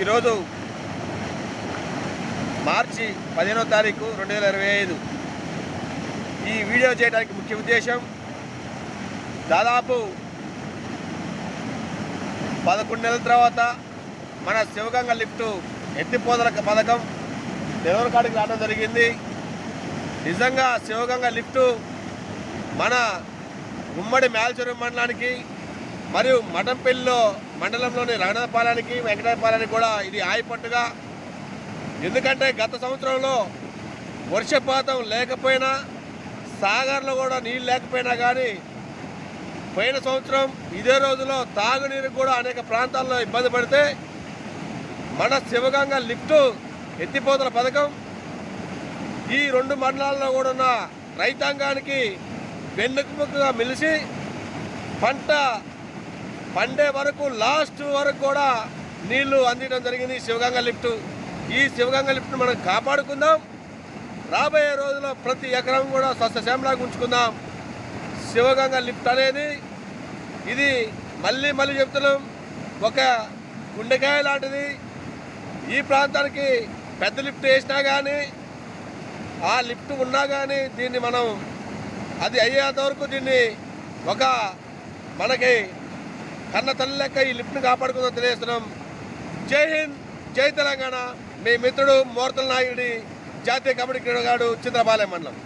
ఈరోజు మార్చి పదిహేనో తారీఖు రెండు వేల ఇరవై ఐదు. ఈ వీడియో చేయడానికి ముఖ్య ఉద్దేశం దాదాపు పదకొండు నెలల తర్వాత మన శివగంగ లిఫ్ట్ ఎత్తిపోదల పథకం దేవరకాడికి రావడం జరిగింది. నిజంగా శివగంగ లిఫ్టు మన ఉమ్మడి మేల్చూరు మండలానికి మరియు మఠంపల్లిలో మండలంలోని రంగనాథపాలెనికి వెంకటాయపాలెనికి కూడా ఇది ఆయపట్టుగా. ఎందుకంటే గత సంవత్సరంలో వర్షపాతం లేకపోయినా సాగర్లో కూడా నీళ్ళు లేకపోయినా కానీ పోయిన సంవత్సరం ఇదే రోజులో తాగునీరు కూడా అనేక ప్రాంతాల్లో ఇబ్బంది పడితే మన శివగంగ లిఫ్ట్ ఎత్తిపోతల పథకం. ఈ రెండు మండలాల్లో కూడా ఉన్న రైతాంగానికి వెన్నుముకగా మెలిసి పంట పండే వరకు లాస్ట్ వరకు కూడా నీళ్ళు అందించడం జరిగింది శివగంగ లిఫ్ట్. ఈ శివగంగ లిఫ్ట్ను మనం కాపాడుకుందాం. రాబోయే రోజుల్లో ప్రతి ఎకరం కూడా సస్యశ్యామలాగా ఉంచుకుందాం. శివగంగ లిఫ్ట్ అనేది ఇది మళ్ళీ మళ్ళీ చెప్తున్నాం. ఒక గుండెకాయ లాంటిది. ఈ ప్రాంతానికి పెద్ద లిఫ్ట్ వేసినా కానీ ఆ లిఫ్ట్ ఉన్నా కానీ దీన్ని మనం అది అయ్యేంత వరకు దీన్ని ఒక మనకి కన్న తల్లి లెక్క ఈ లిఫ్ట్ని కాపాడుకుందో తెలియజేస్తున్నాం. జై హింద్ జై తెలంగాణ. మీ మిత్రుడు మోర్తల నాయుడి జాతీయ కబడ్డీ క్రీడగాడు చిత్రపాలెం మండలం.